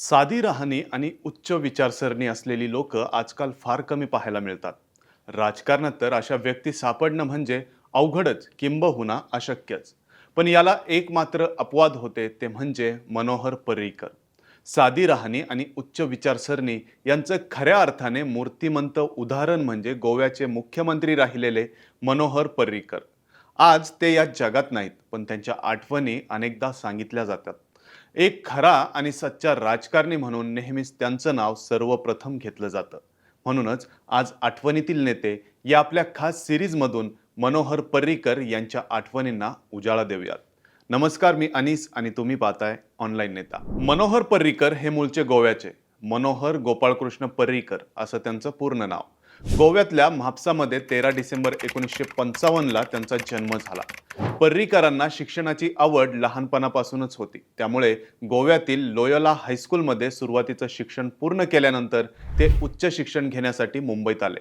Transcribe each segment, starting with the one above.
साधी राहणी आणि उच्च विचारसरणी असलेली लोक आजकाल फार कमी पाहायला मिळतात. राजकारणात तर अशा व्यक्ती सापडणं म्हणजे अवघडच किंबहुना अशक्यच. पण याला एक मात्र अपवाद होते ते म्हणजे मनोहर पर्रीकर. साधी राहणी आणि उच्च विचारसरणी यांचं खऱ्या अर्थाने मूर्तिमंत उदाहरण म्हणजे गोव्याचे मुख्यमंत्री राहिलेले मनोहर पर्रीकर. आज ते या जगात नाहीत पण त्यांच्या आठवणी अनेकदा सांगितल्या जातात. एक खरा आणि सच्चा राजकारणी म्हणून नेहमीच त्यांचं नाव सर्वप्रथम घेतलं जातं. म्हणूनच आज आठवणीतील नेते या आपल्या खास सिरीजमधून मनोहर पर्रीकर यांच्या आठवणींना उजाळा देऊयात. नमस्कार मी अनिस आणि तुम्ही पाहताय ऑनलाईन नेता. मनोहर पर्रीकर हे मूळचे गोव्याचे मनोहर गोपाळकृष्ण पर्रीकर असं त्यांचं पूर्ण नाव. गोव्यातल्या म्हापसामध्ये तेरा डिसेंबर एकोणीसशे पंचावन्नला त्यांचा जन्म झाला. पर्रीकरांना शिक्षणाची आवड लहानपणापासूनच होती. त्यामुळे गोव्यातील लोयोला हायस्कूलमध्ये सुरुवातीचं शिक्षण पूर्ण केल्यानंतर ते उच्च शिक्षण घेण्यासाठी मुंबईत आले.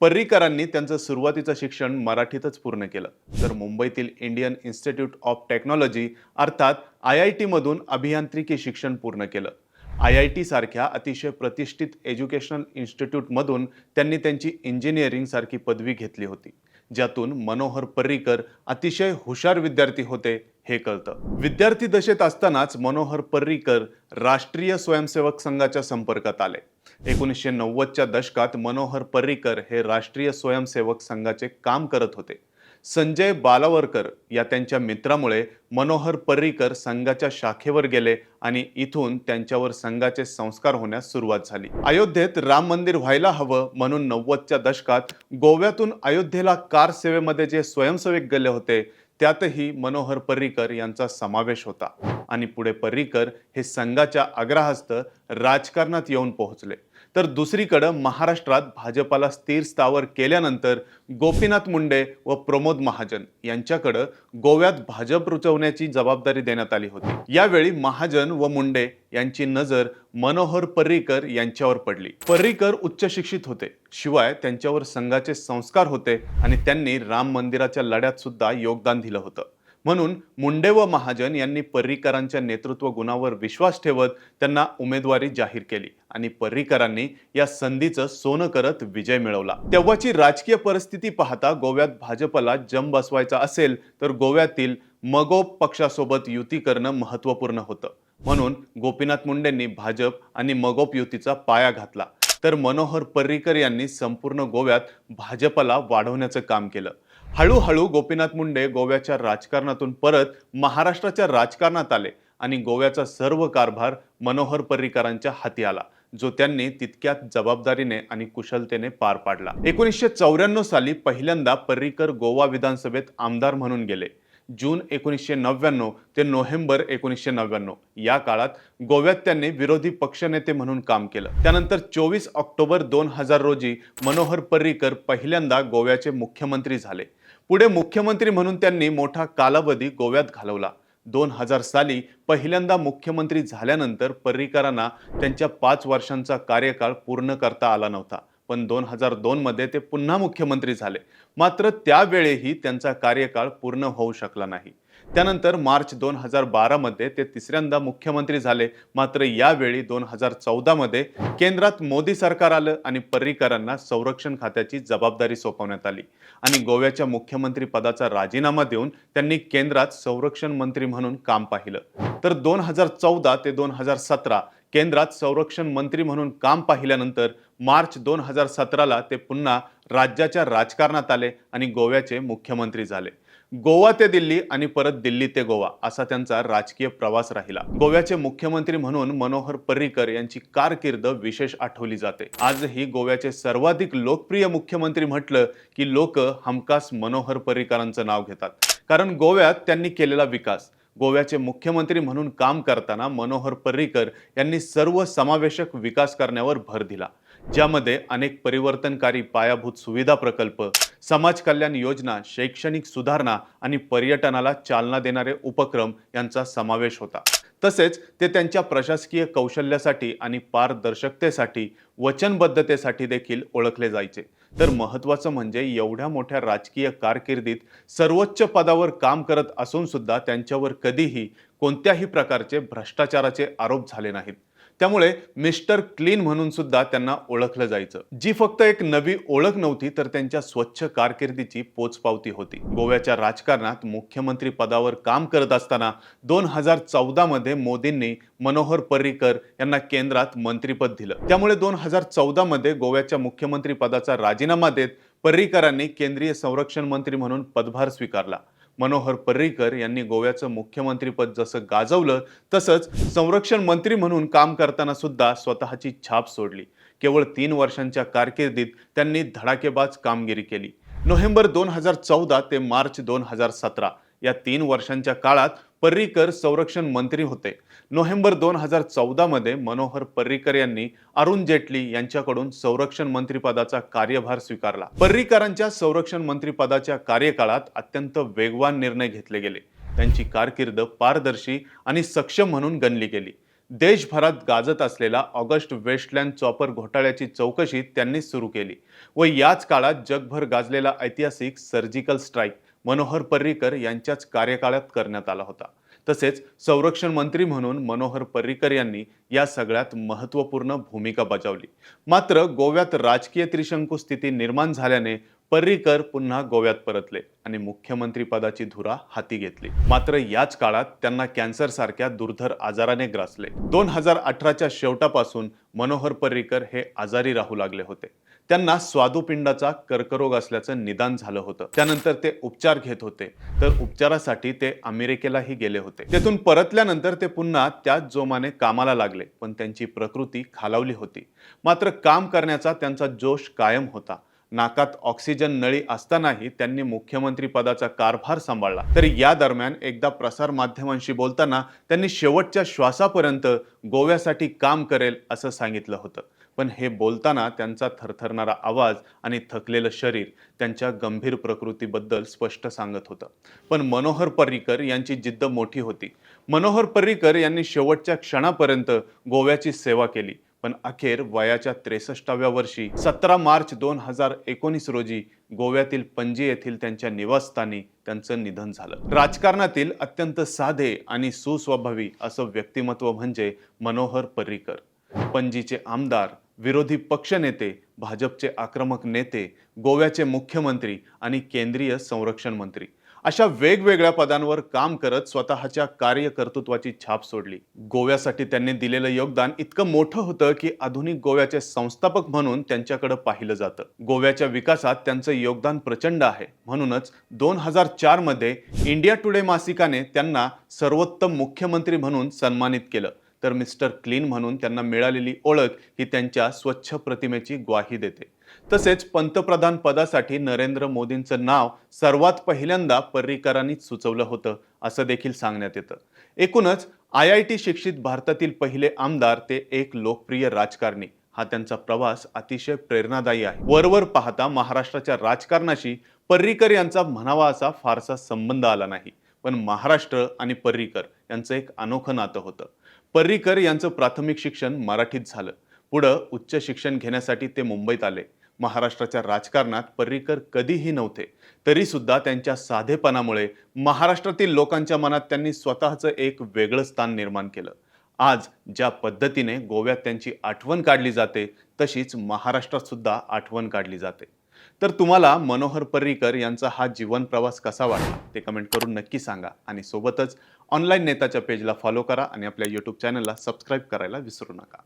पर्रीकरांनी त्यांचं सुरुवातीचं शिक्षण मराठीतच पूर्ण केलं. तर मुंबईतील इंडियन इन्स्टिट्यूट ऑफ टेक्नॉलॉजी अर्थात आय आय टीमधून अभियांत्रिकी शिक्षण पूर्ण केलं. आय आय टी सारख्या अतिशय प्रतिष्ठित एज्युकेशनल इन्स्टिट्यूटमधून त्यांनी त्यांची इंजिनिअरिंगसारखी पदवी घेतली होती ज्यातून मनोहर पर्रीकर अतिशय हुशार विद्यार्थी होते हे कळतं. विद्यार्थी दशेत असतानाच मनोहर पर्रीकर राष्ट्रीय स्वयंसेवक संघाच्या संपर्कात आले. एकोणीसशे नव्वदच्या दशकात मनोहर पर्रीकर हे राष्ट्रीय स्वयंसेवक संघाचे काम करत होते. संजय बालावरकर या त्यांच्या मित्रामुळे मनोहर पर्रीकर संघाच्या शाखेवर गेले आणि इथून त्यांच्यावर संघाचे संस्कार होण्यास सुरुवात झाली. अयोध्येत राम मंदिर व्हायला हवं म्हणून नव्वदच्या दशकात गोव्यातून अयोध्येला कार सेवेमध्ये जे स्वयंसेवक गेले होते त्यातही मनोहर पर्रीकर यांचा समावेश होता. आणि पुढे पर्रीकर हे संघाच्या आग्रहास्त राजकारणात येऊन पोहोचले. तर दुसरीकडं महाराष्ट्रात भाजपाला स्थिर स्थावर केल्यानंतर गोपीनाथ मुंडे व प्रमोद महाजन यांच्याकडं गोव्यात भाजप रुचवण्याची जबाबदारी देण्यात आली होती. यावेळी महाजन व मुंडे यांची नजर मनोहर पर्रीकर यांच्यावर पडली. पर्रीकर उच्च शिक्षित होते. शिवाय त्यांच्यावर संघाचे संस्कार होते आणि त्यांनी राम मंदिराच्या लढ्यात सुद्धा योगदान दिलं होतं. म्हणून मुंडे व महाजन यांनी पर्रीकरांच्या नेतृत्व गुणावर विश्वास ठेवत त्यांना उमेदवारी जाहीर केली आणि पर्रीकरांनी या संधीचं सोनं करत विजय मिळवला. तेव्हाची राजकीय परिस्थिती पाहता गोव्यात भाजपला जम बसवायचा असेल तर गोव्यातील मगोप पक्षासोबत युती करणं महत्त्वपूर्ण होतं. म्हणून गोपीनाथ मुंडेंनी भाजप आणि मगोप युतीचा पाया घातला. तर मनोहर पर्रीकर यांनी संपूर्ण गोव्यात भाजपला वाढवण्याचं काम केलं. हळूहळू गोपीनाथ मुंडे गोव्याच्या राजकारणातून परत महाराष्ट्राच्या राजकारणात आले आणि गोव्याचा सर्व कारभार मनोहर पर्रीकरांच्या हाती आला जो त्यांनी तितक्यात जबाबदारीने आणि कुशलतेने पार पाडला. एकोणीसशे चौऱ्याण्णव साली पहिल्यांदा पर्रीकर गोवा विधानसभेत आमदार म्हणून गेले. जून एकोणीसशे नव्याण्णव ते नोव्हेंबर एकोणीसशे नव्याण्णव. या काळात गोव्यात त्यांनी विरोधी पक्षनेते म्हणून काम केलं. त्यानंतर चोवीस ऑक्टोबर दोन हजार रोजी मनोहर पर्रीकर पहिल्यांदा गोव्याचे मुख्यमंत्री झाले. पुढे मुख्यमंत्री म्हणून त्यांनी मोठा कालावधी गोव्यात घालवला. दोन हजार साली पहिल्यांदा मुख्यमंत्री झाल्यानंतर पर्रीकरांना त्यांच्या पाच वर्षांचा कार्यकाळ पूर्ण करता आला नव्हता. पण दोन हजार दोनमध्ये ते पुन्हा मुख्यमंत्री झाले. मात्र त्यावेळेही त्यांचा कार्यकाळ पूर्ण होऊ शकला नाही. त्यानंतर मार्च दोन हजार बारामध्ये ते तिसऱ्यांदा मुख्यमंत्री झाले. मात्र यावेळी दोन हजार चौदामध्ये केंद्रात मोदी सरकार आलं आणि पर्रिकरांना संरक्षण खात्याची जबाबदारी सोपवण्यात आली. आणि गोव्याच्या मुख्यमंत्री पदाचा राजीनामा देऊन त्यांनी केंद्रात संरक्षण मंत्री म्हणून काम पाहिलं. तर दोन हजार चौदा ते दोन हजार सतरा केंद्रात संरक्षण मंत्री म्हणून काम पाहिल्यानंतर मार्च दोन हजार सतराला ते पुन्हा राज्याच्या राजकारणात आले आणि गोव्याचे मुख्यमंत्री झाले. गोवा ते दिल्ली आणि परत दिल्ली ते गोवा असा त्यांचा राजकीय प्रवास राहिला. गोव्याचे मुख्यमंत्री म्हणून मनोहर पर्रीकर यांची कारकीर्द विशेष आठवली जाते. आजही गोव्याचे सर्वाधिक लोकप्रिय मुख्यमंत्री म्हटलं की लोक हमखास मनोहर पर्रीकरांचं नाव घेतात. कारण गोव्यात त्यांनी केलेला विकास गोव्याचे मुख्यमंत्री म्हणून काम करताना मनोहर पर्रीकर यांनी सर्व समावेशक विकास करण्यावर भर दिला ज्यामध्ये अनेक परिवर्तनकारी पायाभूत सुविधा प्रकल्प समाज कल्याण योजना शैक्षणिक सुधारणा आणि पर्यटनाला चालना देणारे उपक्रम यांचा समावेश होता. तसेच ते त्यांच्या प्रशासकीय कौशल्यासाठी आणि पारदर्शकतेसाठी वचनबद्धतेसाठी देखील ओळखले जायचे. तर महत्त्वाचं म्हणजे एवढ्या मोठ्या राजकीय कारकिर्दीत सर्वोच्च पदावर काम करत असून सुद्धा त्यांच्यावर कधीही कोणत्याही प्रकारचे भ्रष्टाचाराचे आरोप झाले नाहीत. त्यामुळे मिस्टर क्लीन म्हणून सुद्धा त्यांना ओळखलं जायचं. जी फक्त एक नवी ओळख नव्हती तर त्यांच्या स्वच्छ कारकिर्दीची पोचपावती होती. गोव्याच्या राजकारणात मुख्यमंत्री पदावर काम करत असताना दोन हजार चौदा मध्ये मोदींनी मनोहर पर्रीकर यांना केंद्रात मंत्रीपद दिलं. त्यामुळे दोन हजार चौदा मध्ये गोव्याच्या मुख्यमंत्री पदाचा राजीनामा देत पर्रीकरांनी केंद्रीय संरक्षण मंत्री म्हणून पदभार स्वीकारला. मनोहर पर्रीकर यांनी गोव्याचं मुख्यमंत्रीपद जसं गाजवलं तसंच संरक्षण मंत्री म्हणून काम करताना सुद्धा स्वतःची छाप सोडली. केवळ तीन वर्षांच्या कारकिर्दीत त्यांनी धडाकेबाज कामगिरी केली. नोव्हेंबर दोन हजार चौदा ते मार्च दोन हजार सतरा या तीन वर्षांच्या काळात पर्रीकर संरक्षण मंत्री होते. नोव्हेंबर दोन हजार चौदा मध्ये मनोहर पर्रीकर यांनी अरुण जेटली यांच्याकडून संरक्षण मंत्रीपदाचा कार्यभार स्वीकारला. पर्रीकरांच्या संरक्षण मंत्रीपदाच्या कार्यकाळात अत्यंत वेगवान निर्णय घेतले गेले. त्यांची कारकीर्द पारदर्शी आणि सक्षम म्हणून गणली गेली. देशभरात गाजत असलेला ऑगस्ट वेस्टलँड चॉपर घोटाळ्याची चौकशी त्यांनी सुरू केली व याच काळात जगभर गाजलेला ऐतिहासिक सर्जिकल स्ट्राईक मनोहर पर्रीकर यांच्याच कार्यकाळात करण्यात आला होता. तसेच संरक्षण मंत्री म्हणून मनोहर पर्रीकर यांनी या सगळ्यात महत्त्वपूर्ण भूमिका बजावली. मात्र गोव्यात राजकीय त्रिशंकू स्थिती निर्माण झाल्याने पर्रीकर पुन्हा गोव्यात परतले आणि मुख्यमंत्री पदाची धुरा हाती घेतली. मात्र याच काळात त्यांना कॅन्सर सारख्या दुर्धर आजाराने ग्रासले. दोन हजार अठराच्या शेवटापासून मनोहर पर्रीकर हे आजारी राहू लागले होते. त्यांना स्वादुपिंडाचा कर्करोग असल्याचं निदान झालं होतं. त्यानंतर ते उपचार घेत होते. तर उपचारासाठी ते अमेरिकेलाही गेले होते. तेथून परतल्यानंतर ते पुन्हा त्याच जोमाने कामाला लागले पण त्यांची प्रकृती खालावली होती. मात्र काम करण्याचा त्यांचा जोश कायम होता. नाकात ऑक्सिजन नळी असतानाही त्यांनी मुख्यमंत्री पदाचा कारभार सांभाळला. तर या दरम्यान एकदा प्रसार माध्यमांशी बोलताना त्यांनी शेवटच्या श्वासापर्यंत गोव्यासाठी काम करेल असं सांगितलं होतं. पण हे बोलताना त्यांचा थरथरणारा आवाज आणि थकलेलं शरीर त्यांच्या गंभीर प्रकृतीबद्दल स्पष्ट सांगत होतं. पण मनोहर पर्रीकर यांची जिद्द मोठी होती. मनोहर पर्रीकर यांनी शेवटच्या क्षणापर्यंत गोव्याची सेवा केली. पण अखेर वयाच्या त्रेसष्टाव्या वर्षी सतरा मार्च दोन हजार एकोणीस रोजी गोव्यातील पणजी येथील त्यांच्या निवासस्थानी त्यांचं निधन झालं. राजकारणातील अत्यंत साधे आणि सुस्वभावी असं व्यक्तिमत्व म्हणजे मनोहर पर्रीकर. पणजीचे आमदार विरोधी पक्षनेते भाजपचे आक्रमक नेते गोव्याचे मुख्यमंत्री आणि केंद्रीय संरक्षण मंत्री. अशा वेगवेगळ्या पदांवर काम करत स्वतःच्या कार्यकर्तृत्वाची छाप सोडली. गोव्यासाठी त्यांनी दिलेलं योगदान इतकं मोठं होतं की आधुनिक गोव्याचे संस्थापक म्हणून त्यांच्याकडे पाहिलं जातं. गोव्याच्या विकासात त्यांचं योगदान प्रचंड आहे. म्हणूनच दोन हजार चारमध्ये इंडिया टुडे मासिकाने त्यांना सर्वोत्तम मुख्यमंत्री म्हणून सन्मानित केलं. तर मिस्टर क्लीन म्हणून त्यांना मिळालेली ओळख ही त्यांच्या स्वच्छ प्रतिमेची ग्वाही देते. तसेच पंतप्रधान पदासाठी नरेंद्र मोदींचं नाव सर्वात पहिल्यांदा पर्रीकरांनीच सुचवलं होतं असं देखील सांगण्यात येतं. एकूणच आय आय टी शिक्षित भारतातील पहिले आमदार ते एक लोकप्रिय राजकारणी. हा त्यांचा प्रवास अतिशय प्रेरणादायी आहे. वरवर पाहता महाराष्ट्राच्या राजकारणाशी पर्रीकर यांचा म्हणावा असा फारसा संबंध आला नाही. पण महाराष्ट्र आणि पर्रीकर यांचं एक अनोखं नातं होतं. पर्रीकर यांचं प्राथमिक शिक्षण मराठीत झालं. पुढं उच्च शिक्षण घेण्यासाठी ते मुंबईत आले. महाराष्ट्राच्या राजकारणात पर्रीकर कधीही नव्हते. तरी सुद्धा त्यांच्या साधेपणामुळे महाराष्ट्रातील लोकांच्या मनात त्यांनी स्वतःचं एक वेगळं स्थान निर्माण केलं. आज ज्या पद्धतीने गोव्यात त्यांची आठवण काढली जाते तशीच महाराष्ट्रात सुद्धा आठवण काढली जाते. तर तुम्हाला मनोहर पर्रीकर यांचा हा जीवन प्रवास कसा वाटला ते कमेंट करून नक्की सांगा आणि सोबतच ऑनलाईन नेताच्या पेजला फॉलो करा आणि आपल्या यूट्यूब चॅनलला सबस्क्राईब करायला विसरू नका.